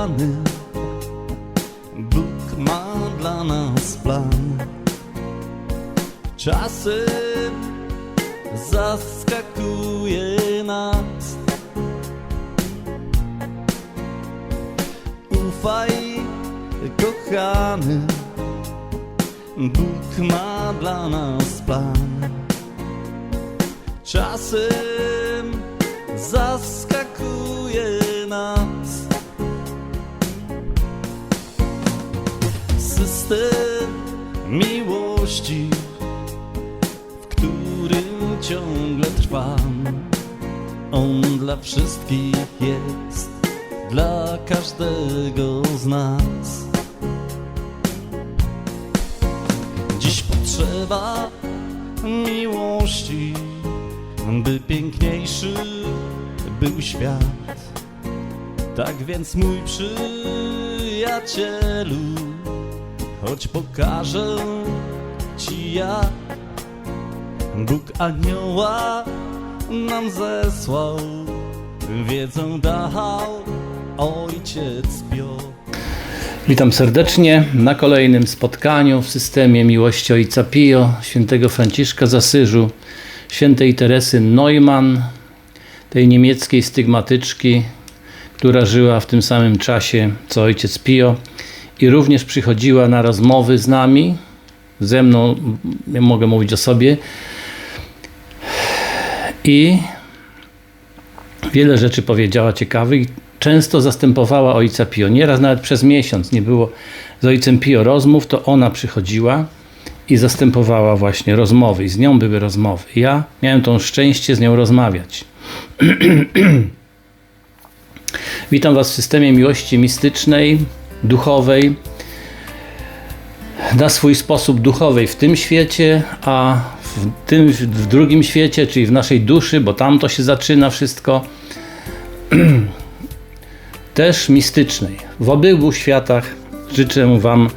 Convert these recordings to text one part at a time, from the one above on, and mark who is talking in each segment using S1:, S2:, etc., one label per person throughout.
S1: kochany, Bóg ma dla nas plan. Czasem zaskakuje nas. Ufaj, kochany, Bóg ma dla nas plan. Czasem zaskakuje nas system miłości, w którym ciągle trwam. On dla wszystkich jest, dla każdego z nas. Dziś potrzeba miłości, by piękniejszy był świat. Tak więc mój przyjacielu, choć pokażę ci jak Bóg anioła nam zesłał, wiedzą dał Ojciec Piotr.
S2: Witam serdecznie na kolejnym spotkaniu w systemie miłości Ojca Pio, świętego Franciszka z Asyżu, świętej Teresy Neumann, tej niemieckiej stygmatyczki, która żyła w tym samym czasie co Ojciec Pio i również przychodziła na rozmowy z nami, ze mną, ja mogę mówić o sobie i wiele rzeczy powiedziała ciekawych. Często zastępowała ojca Pio. Nieraz nawet przez miesiąc nie było z ojcem Pio rozmów, to ona przychodziła i zastępowała właśnie rozmowy. I z nią były rozmowy. Ja miałem to szczęście z nią rozmawiać. Witam Was w systemie miłości mistycznej, duchowej, na swój sposób duchowej w tym świecie, a w, tym, w drugim świecie, czyli w naszej duszy, bo tam to się zaczyna wszystko, też mistycznej. W obydwu światach życzę Wam,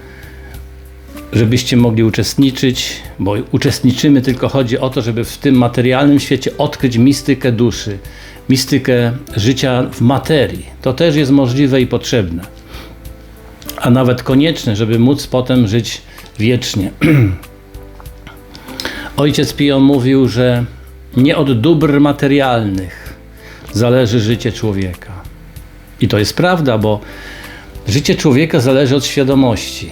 S2: żebyście mogli uczestniczyć, bo uczestniczymy, tylko chodzi o to, żeby w tym materialnym świecie odkryć mistykę duszy, mistykę życia w materii. To też jest możliwe i potrzebne a nawet konieczne, żeby móc potem żyć wiecznie. Ojciec Pio mówił, że nie od dóbr materialnych zależy życie człowieka. I to jest prawda, bo życie człowieka zależy od świadomości.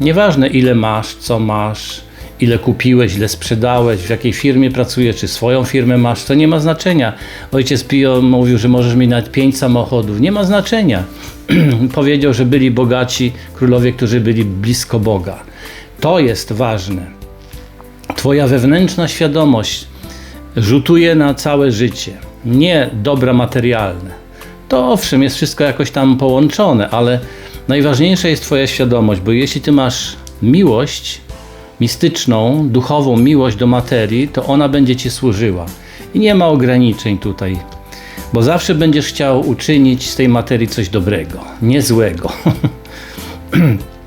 S2: Nieważne ile masz, co masz, ile kupiłeś, ile sprzedałeś, w jakiej firmie pracujesz, czy swoją firmę masz, to nie ma znaczenia. Ojciec Pio mówił, że możesz mieć nawet pięć samochodów. Nie ma znaczenia. Powiedział, że byli bogaci królowie, którzy byli blisko Boga. To jest ważne. Twoja wewnętrzna świadomość rzutuje na całe życie, nie dobra materialne. To owszem, jest wszystko jakoś tam połączone, ale najważniejsza jest Twoja świadomość, bo jeśli Ty masz miłość, mistyczną, duchową miłość do materii, to ona będzie Ci służyła. I nie ma ograniczeń tutaj, bo zawsze będziesz chciał uczynić z tej materii coś dobrego, nie złego.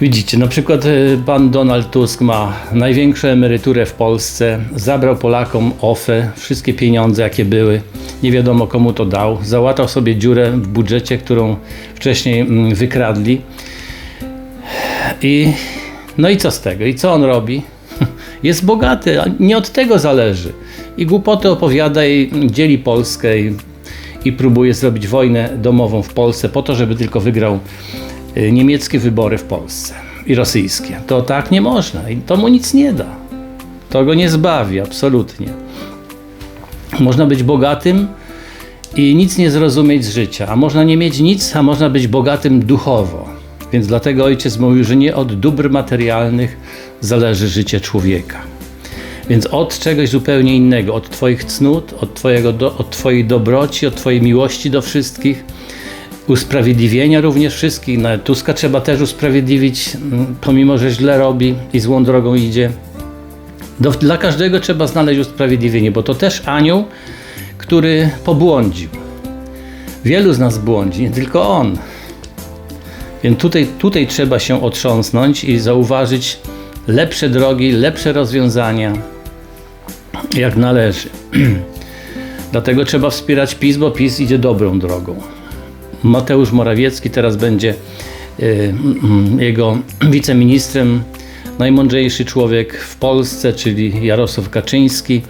S2: Widzicie, na przykład y, pan Donald Tusk ma największą emeryturę w Polsce, zabrał Polakom OFE, wszystkie pieniądze jakie były, nie wiadomo komu to dał, załatał sobie dziurę w budżecie, którą wcześniej mm, wykradli. I no i co z tego? I co on robi? Jest bogaty, nie od tego zależy. I głupoty opowiada i dzieli Polskę i, i próbuje zrobić wojnę domową w Polsce po to, żeby tylko wygrał y, niemieckie wybory w Polsce i rosyjskie. To tak nie można i to mu nic nie da. To go nie zbawi absolutnie. Można być bogatym i nic nie zrozumieć z życia, a można nie mieć nic, a można być bogatym duchowo. Więc dlatego ojciec mówił, że nie od dóbr materialnych zależy życie człowieka. Więc od czegoś zupełnie innego, od Twoich cnót, od, twojego do, od Twojej dobroci, od Twojej miłości do wszystkich, usprawiedliwienia również wszystkich. Nawet Tuska trzeba też usprawiedliwić, mm, pomimo że źle robi i złą drogą idzie. Do, dla każdego trzeba znaleźć usprawiedliwienie, bo to też anioł, który pobłądził. Wielu z nas błądzi, nie tylko on. Więc tutaj, tutaj trzeba się otrząsnąć i zauważyć lepsze drogi, lepsze rozwiązania, jak należy. Dlatego trzeba wspierać PiS, bo PiS idzie dobrą drogą. Mateusz Morawiecki teraz będzie y, mm, jego wiceministrem, najmądrzejszy człowiek w Polsce, czyli Jarosław Kaczyński.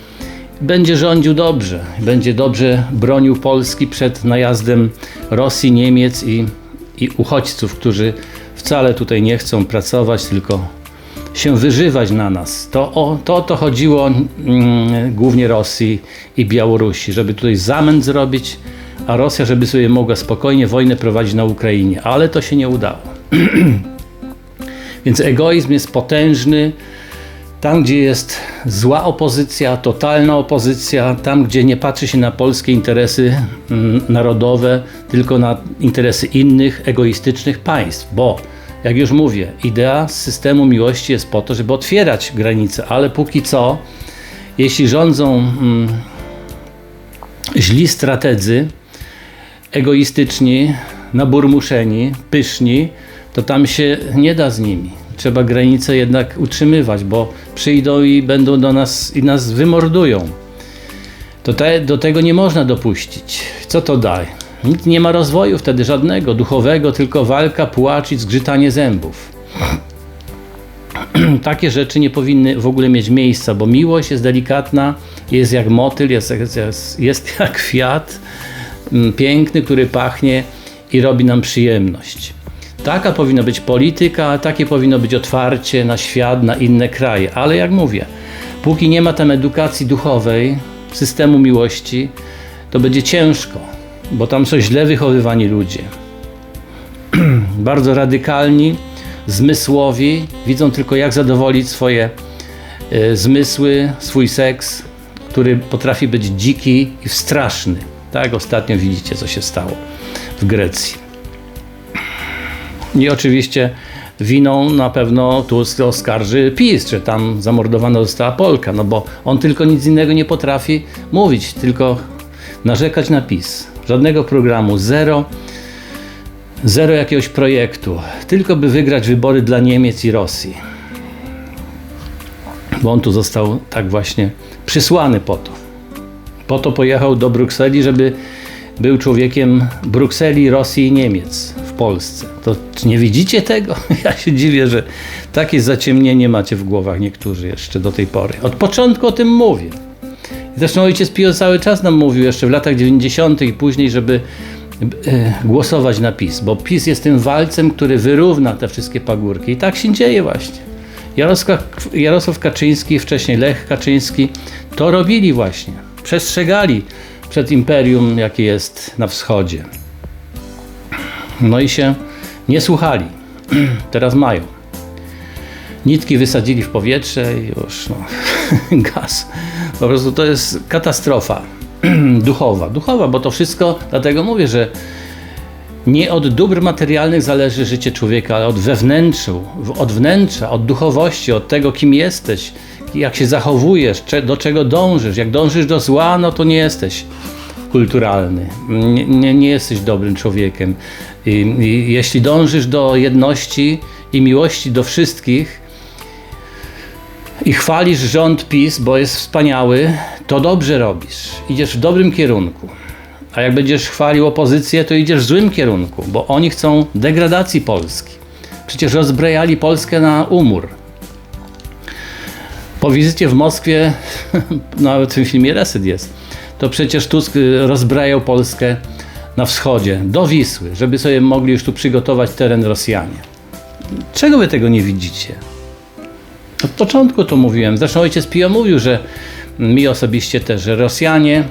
S2: Będzie rządził dobrze, będzie dobrze bronił Polski przed najazdem Rosji, Niemiec i, i uchodźców, którzy wcale tutaj nie chcą pracować, tylko się wyżywać na nas. To o to, to chodziło mm, głównie Rosji i Białorusi, żeby tutaj zamęt zrobić, a Rosja, żeby sobie mogła spokojnie wojnę prowadzić na Ukrainie, ale to się nie udało. Więc egoizm jest potężny. Tam, gdzie jest zła opozycja, totalna opozycja, tam, gdzie nie patrzy się na polskie interesy mm, narodowe, tylko na interesy innych, egoistycznych państw, bo jak już mówię, idea systemu miłości jest po to, żeby otwierać granice, ale póki co, jeśli rządzą mm, źli strategzy, egoistyczni, naburmuszeni, pyszni, to tam się nie da z nimi. Trzeba granice jednak utrzymywać, bo przyjdą i będą do nas i nas wymordują. To te, do tego nie można dopuścić. Co to da? Nic nie ma rozwoju wtedy żadnego, duchowego, tylko walka, płacz i zgrzytanie zębów. Takie rzeczy nie powinny w ogóle mieć miejsca, bo miłość jest delikatna, jest jak motyl, jest, jest, jest jak kwiat mm, piękny, który pachnie i robi nam przyjemność. Taka powinna być polityka, takie powinno być otwarcie na świat, na inne kraje. Ale jak mówię, póki nie ma tam edukacji duchowej, systemu miłości, to będzie ciężko, bo tam są źle wychowywani ludzie. Bardzo radykalni, zmysłowi, widzą tylko jak zadowolić swoje e, zmysły, swój seks, który potrafi być dziki i straszny. Tak, ostatnio widzicie, co się stało w Grecji. I oczywiście winą na pewno Tusk oskarży PiS, że tam zamordowana została Polka, no bo on tylko nic innego nie potrafi mówić, tylko narzekać na PiS. Żadnego programu, zero, zero jakiegoś projektu, tylko by wygrać wybory dla Niemiec i Rosji. Bo on tu został tak właśnie przysłany po to. Po to pojechał do Brukseli, żeby był człowiekiem Brukseli, Rosji i Niemiec w Polsce. To nie widzicie tego? Ja się dziwię, że takie zaciemnienie macie w głowach niektórzy jeszcze do tej pory. Od początku o tym mówię. Zresztą ojciec Pio cały czas nam mówił jeszcze w latach 90. i później, żeby e, głosować na PiS, bo PiS jest tym walcem, który wyrówna te wszystkie pagórki. I tak się dzieje właśnie. Jarosław, Kaczyński, wcześniej Lech Kaczyński, to robili właśnie. Przestrzegali przed imperium, jakie jest na wschodzie. No i się nie słuchali. Teraz mają. Nitki wysadzili w powietrze i już no, gaz. Po prostu to jest katastrofa duchowa. Duchowa, bo to wszystko, dlatego mówię, że nie od dóbr materialnych zależy życie człowieka, ale od wewnętrzu, od wnętrza, od duchowości, od tego, kim jesteś, jak się zachowujesz, do czego dążysz. Jak dążysz do zła, no to nie jesteś kulturalny, nie, nie, nie jesteś dobrym człowiekiem. I, I, jeśli dążysz do jedności i miłości do wszystkich i chwalisz rząd PiS, bo jest wspaniały, to dobrze robisz. Idziesz w dobrym kierunku. A jak będziesz chwalił opozycję, to idziesz w złym kierunku, bo oni chcą degradacji Polski. Przecież rozbrajali Polskę na umór. Po wizycie w Moskwie, nawet w tym filmie Reset jest, to przecież Tusk y, rozbrajał Polskę na wschodzie, do Wisły, żeby sobie mogli już tu przygotować teren Rosjanie. Czego wy tego nie widzicie? Od początku to mówiłem. Zresztą ojciec Pio mówił, że mi osobiście też, że Rosjanie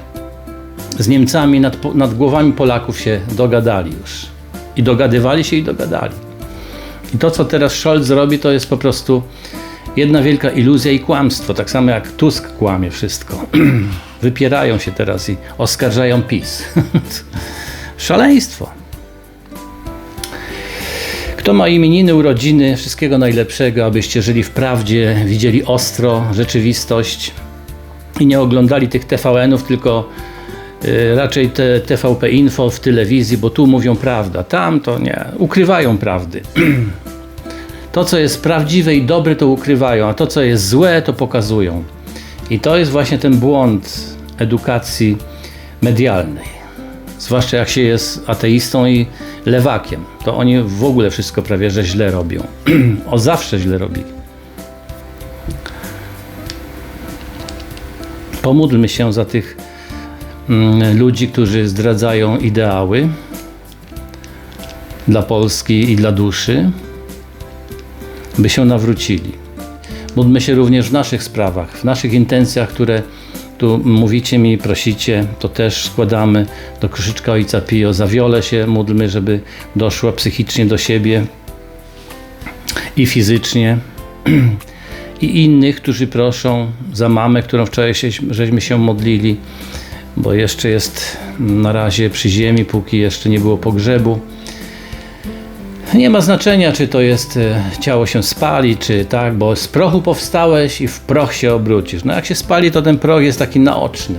S2: z Niemcami nad, nad głowami Polaków się dogadali już. I dogadywali się i dogadali. I to, co teraz Scholz robi, to jest po prostu jedna wielka iluzja i kłamstwo. Tak samo jak Tusk kłamie wszystko. Wypierają się teraz i oskarżają PiS. Szaleństwo. Kto ma imieniny, urodziny, wszystkiego najlepszego, abyście żyli w prawdzie, widzieli ostro rzeczywistość i nie oglądali tych TVN-ów, tylko y, raczej te TVP Info w telewizji, bo tu mówią prawda, tam to nie, ukrywają prawdy. To, co jest prawdziwe i dobre, to ukrywają, a to, co jest złe, to pokazują. I to jest właśnie ten błąd edukacji medialnej. Zwłaszcza jak się jest ateistą i lewakiem. To oni w ogóle wszystko prawie że źle robią. o zawsze źle robili. Pomódlmy się za tych mm, ludzi, którzy zdradzają ideały dla Polski i dla duszy, by się nawrócili. Módlmy się również w naszych sprawach, w naszych intencjach, które tu mówicie mi, prosicie, to też składamy do koszyczka Ojca Pio. Za wiole się módlmy, żeby doszła psychicznie do siebie i fizycznie. I innych, którzy proszą za mamę, którą wczoraj się, żeśmy się modlili, bo jeszcze jest na razie przy ziemi, póki jeszcze nie było pogrzebu. Nie ma znaczenia, czy to jest e, ciało się spali, czy tak, bo z prochu powstałeś i w proch się obrócisz. No jak się spali, to ten proch jest taki naoczny.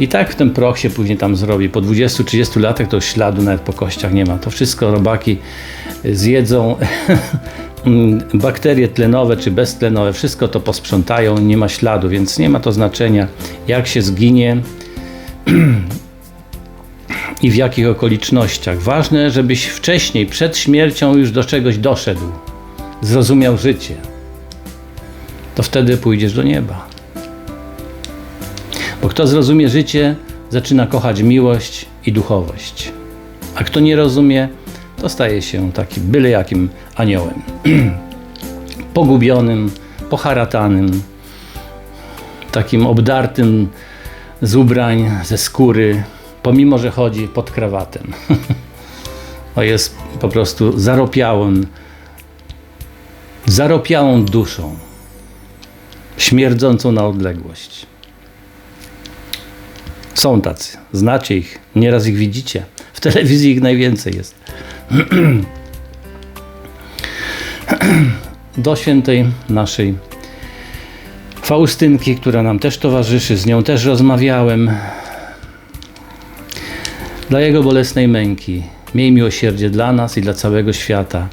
S2: I tak w ten proch się później tam zrobi. Po 20-30 latach to śladu nawet po kościach nie ma. To wszystko robaki zjedzą. Bakterie tlenowe czy beztlenowe, wszystko to posprzątają, nie ma śladu, więc nie ma to znaczenia, jak się zginie i w jakich okolicznościach. Ważne, żebyś wcześniej, przed śmiercią już do czegoś doszedł, zrozumiał życie. To wtedy pójdziesz do nieba. Bo kto zrozumie życie, zaczyna kochać miłość i duchowość. A kto nie rozumie, to staje się taki byle jakim aniołem. Pogubionym, poharatanym, takim obdartym z ubrań, ze skóry, pomimo że chodzi pod krawatem. o jest po prostu zaropiałym, zaropiałą duszą, śmierdzącą na odległość. Są tacy, znacie ich, nieraz ich widzicie. W telewizji ich najwięcej jest. Do świętej naszej Faustynki, która nam też towarzyszy, z nią też rozmawiałem. Dla Jego bolesnej męki miej miłosierdzie dla nas i dla całego świata.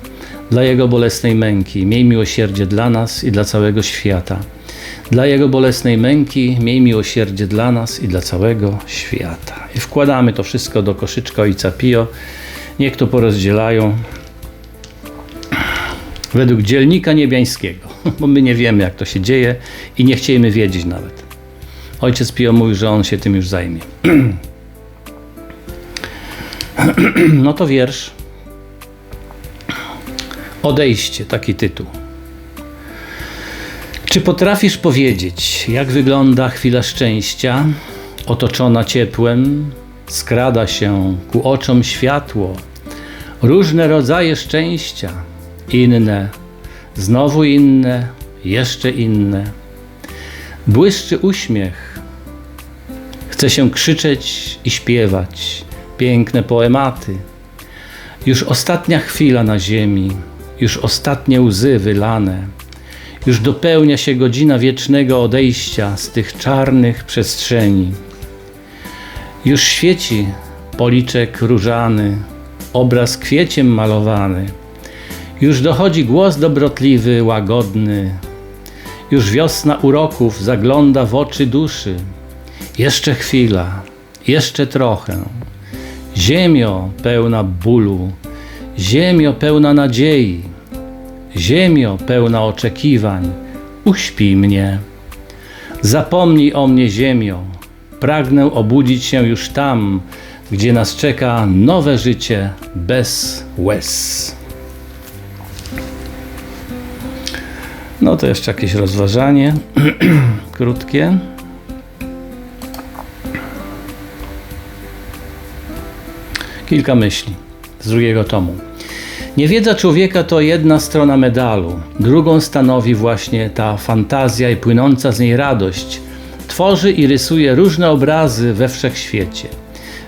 S2: Dla Jego bolesnej męki miej miłosierdzie dla nas i dla całego świata. Dla Jego bolesnej męki miej miłosierdzie dla nas i dla całego świata. I wkładamy to wszystko do koszyczka Ojca Pio. Niech to porozdzielają według dzielnika niebiańskiego, bo my nie wiemy, jak to się dzieje i nie chcielibyśmy wiedzieć nawet. Ojciec Pio mówi, że on się tym już zajmie. No to wiersz. Odejście, taki tytuł. Czy potrafisz powiedzieć, jak wygląda chwila szczęścia, otoczona ciepłem, skrada się ku oczom światło, różne rodzaje szczęścia, inne, znowu inne, jeszcze inne. Błyszczy uśmiech, chce się krzyczeć i śpiewać piękne poematy. Już ostatnia chwila na ziemi, już ostatnie łzy wylane, już dopełnia się godzina wiecznego odejścia z tych czarnych przestrzeni. Już świeci policzek różany, obraz kwieciem malowany. Już dochodzi głos dobrotliwy, łagodny. Już wiosna uroków zagląda w oczy duszy. Jeszcze chwila, jeszcze trochę. Ziemio pełna bólu, ziemio pełna nadziei, ziemio pełna oczekiwań, uśpij mnie. Zapomnij o mnie, ziemio. Pragnę obudzić się już tam, gdzie nas czeka nowe życie bez łez. No to jeszcze jakieś rozważanie krótkie. Kilka myśli z drugiego tomu. Niewiedza człowieka to jedna strona medalu, drugą stanowi właśnie ta fantazja i płynąca z niej radość. Tworzy i rysuje różne obrazy we wszechświecie.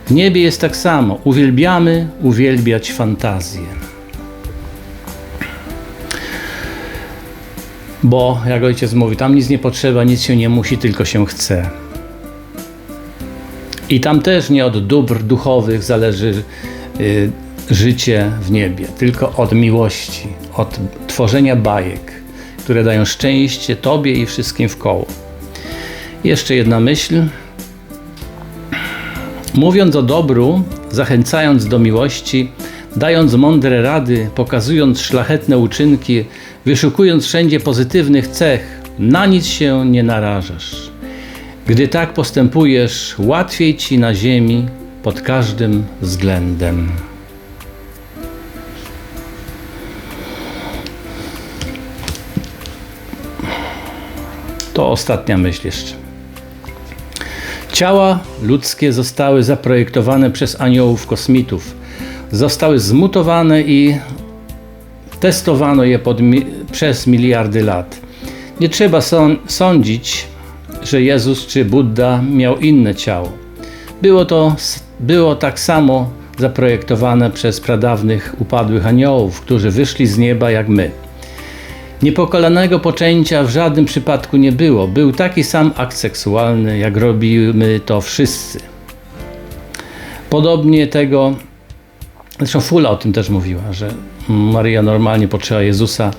S2: W niebie jest tak samo. Uwielbiamy uwielbiać fantazję. Bo, jak ojciec mówi, tam nic nie potrzeba, nic się nie musi, tylko się chce. I tam też nie od dóbr duchowych zależy y, życie w niebie, tylko od miłości, od tworzenia bajek, które dają szczęście Tobie i wszystkim w koło. Jeszcze jedna myśl. Mówiąc o dobru, zachęcając do miłości, dając mądre rady, pokazując szlachetne uczynki, wyszukując wszędzie pozytywnych cech, na nic się nie narażasz. Gdy tak postępujesz, łatwiej ci na ziemi pod każdym względem. To ostatnia myśl jeszcze. Ciała ludzkie zostały zaprojektowane przez aniołów kosmitów. Zostały zmutowane i testowano je mi- przez miliardy lat. Nie trzeba sąd- sądzić, że Jezus czy Buddha miał inne ciało. Było to było tak samo zaprojektowane przez pradawnych upadłych aniołów, którzy wyszli z nieba jak my. Niepokalanego poczęcia w żadnym przypadku nie było. Był taki sam akt seksualny, jak robimy to wszyscy. Podobnie tego, zresztą Fula o tym też mówiła, że Maryja normalnie poczęła Jezusa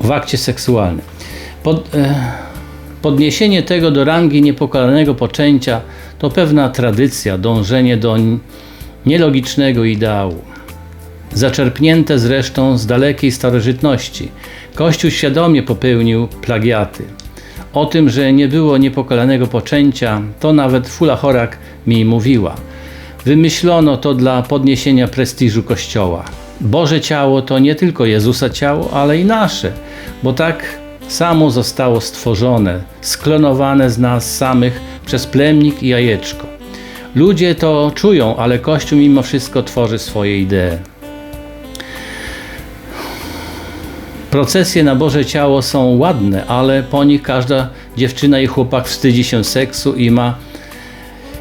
S2: w akcie seksualnym. Pod, e, podniesienie tego do rangi niepokalanego poczęcia to pewna tradycja, dążenie do nielogicznego ideału zaczerpnięte zresztą z dalekiej starożytności. Kościół świadomie popełnił plagiaty. O tym, że nie było niepokalanego poczęcia, to nawet Fula Chorak mi mówiła. Wymyślono to dla podniesienia prestiżu Kościoła. Boże ciało to nie tylko Jezusa ciało, ale i nasze, bo tak samo zostało stworzone, sklonowane z nas samych przez plemnik i jajeczko. Ludzie to czują, ale Kościół mimo wszystko tworzy swoje idee. Procesje na Boże Ciało są ładne, ale po nich każda dziewczyna i chłopak wstydzi się seksu i ma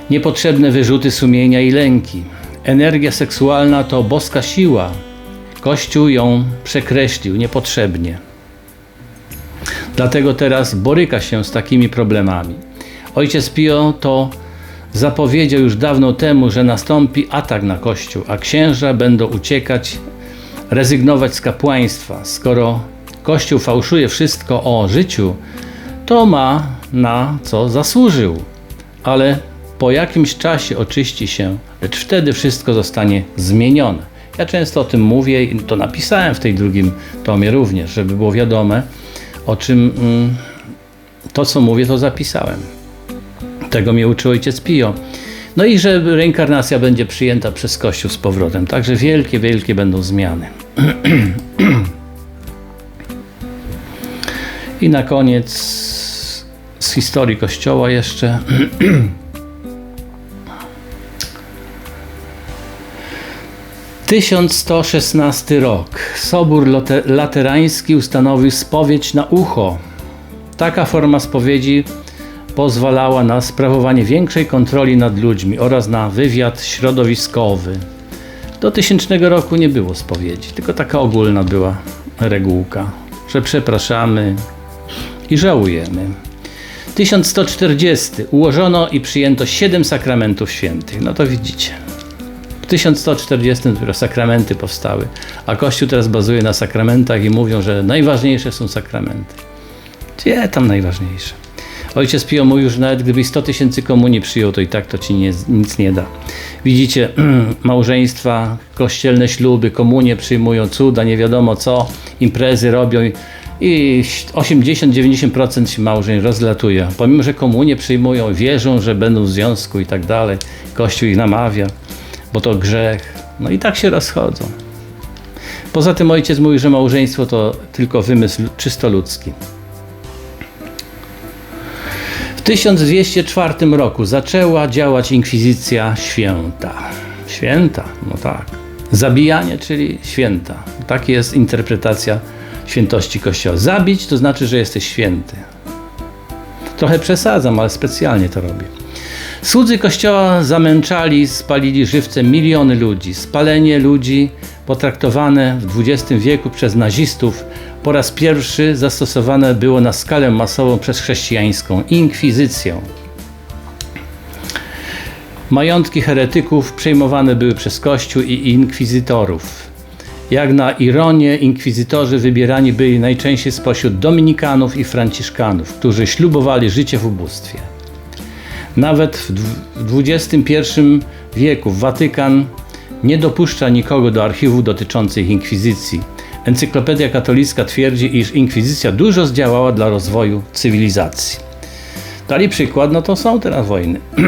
S2: niepotrzebne wyrzuty sumienia i lęki. Energia seksualna to boska siła. Kościół ją przekreślił niepotrzebnie. Dlatego teraz boryka się z takimi problemami. Ojciec Pio to zapowiedział już dawno temu, że nastąpi atak na Kościół, a księża będą uciekać, rezygnować z kapłaństwa. Skoro Kościół fałszuje wszystko o życiu, to ma na co zasłużył. Ale po jakimś czasie oczyści się, lecz wtedy wszystko zostanie zmienione. Ja często o tym mówię i to napisałem w tej drugim tomie również, żeby było wiadome, o czym mm, to, co mówię, to zapisałem. Tego mnie uczył ojciec Pio. No i że reinkarnacja będzie przyjęta przez Kościół z powrotem. Także wielkie, wielkie będą zmiany. I na koniec z historii Kościoła jeszcze. Tysiąc sto szesnasty rok. Sobór Laterański ustanowił spowiedź na ucho. Taka forma spowiedzi pozwalała na sprawowanie większej kontroli nad ludźmi oraz na wywiad środowiskowy. Do tysięcznego roku nie było spowiedzi, tylko taka ogólna była regułka, że przepraszamy i żałujemy. 1140 ułożono i przyjęto siedem sakramentów świętych. No to widzicie. W 1140 dopiero sakramenty powstały, a Kościół teraz bazuje na sakramentach i mówią, że najważniejsze są sakramenty. Gdzie tam najważniejsze? Ojciec Pio mówił, że nawet gdybyś 100 tysięcy komunii przyjął, to i tak to ci nie, nic nie da. Widzicie, małżeństwa, kościelne śluby, komunie przyjmują, cuda, nie wiadomo co, imprezy robią i- i 80-90% się małżeń rozlatuje. Pomimo, że komunie przyjmują, wierzą, że będą w związku i tak dalej, Kościół ich namawia, bo to grzech. No i tak się rozchodzą. Poza tym ojciec mówi, że małżeństwo to tylko wymysł czysto ludzki. W 1204 roku zaczęła działać inkwizycja święta. Święta, no tak. Zabijanie, czyli święta. Tak jest interpretacja świętości Kościoła. Zabić to znaczy, że jesteś święty. Trochę przesadzam, ale specjalnie to robię. Słudzy Kościoła zamęczali, spalili żywcem miliony ludzi. Spalenie ludzi potraktowane w XX wieku przez nazistów po raz pierwszy zastosowane było na skalę masową przez chrześcijańską inkwizycję. Majątki heretyków przejmowane były przez Kościół i inkwizytorów. Jak na ironię, inkwizytorzy wybierani byli najczęściej spośród dominikanów i franciszkanów, którzy ślubowali życie w ubóstwie. Nawet w XXI wieku Watykan nie dopuszcza nikogo do archiwów dotyczących inkwizycji. Encyklopedia katolicka twierdzi, iż inkwizycja dużo zdziałała dla rozwoju cywilizacji. Dali przykład, no to są teraz wojny.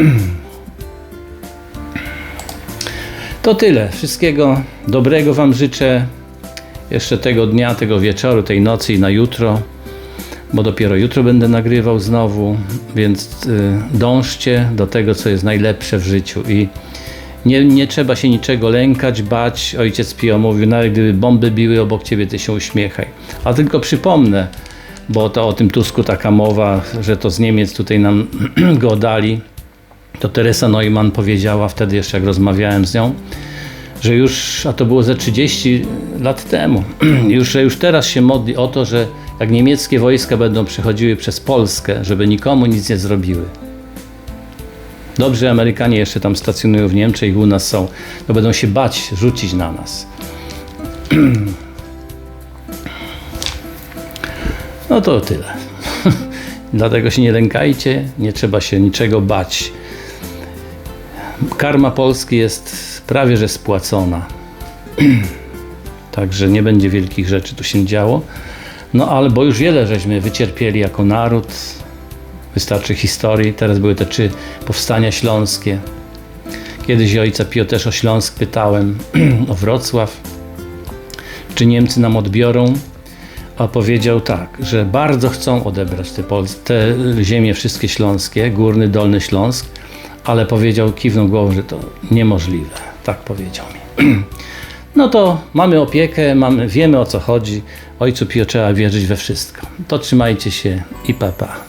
S2: To tyle. Wszystkiego dobrego Wam życzę. Jeszcze tego dnia, tego wieczoru, tej nocy i na jutro, bo dopiero jutro będę nagrywał znowu, więc y, dążcie do tego, co jest najlepsze w życiu i nie, nie trzeba się niczego lękać, bać. Ojciec Pio mówił, nawet gdyby bomby biły obok ciebie, ty się uśmiechaj. A tylko przypomnę, bo to o tym Tusku taka mowa, że to z Niemiec tutaj nam go dali, to Teresa Neumann powiedziała wtedy jeszcze, jak rozmawiałem z nią, że już, a to było ze 30 lat temu, już, że już teraz się modli o to, że jak niemieckie wojska będą przechodziły przez Polskę, żeby nikomu nic nie zrobiły. Dobrze, Amerykanie jeszcze tam stacjonują w Niemczech i u nas są, to będą się bać rzucić na nas. No to tyle. Dlatego się nie lękajcie, nie trzeba się niczego bać. Karma Polski jest prawie że spłacona. Także nie będzie wielkich rzeczy tu się działo. No ale bo już wiele żeśmy wycierpieli jako naród. Wystarczy historii. Teraz były te trzy powstania śląskie. Kiedyś ojca Pio też o Śląsk pytałem, o Wrocław. Czy Niemcy nam odbiorą? A powiedział tak, że bardzo chcą odebrać te, Pol- te ziemie wszystkie śląskie, górny, dolny Śląsk, ale powiedział, kiwnął głową, że to niemożliwe. Tak powiedział mi. No to mamy opiekę, mamy, wiemy o co chodzi. Ojcu Pio trzeba wierzyć we wszystko. To trzymajcie się i papa.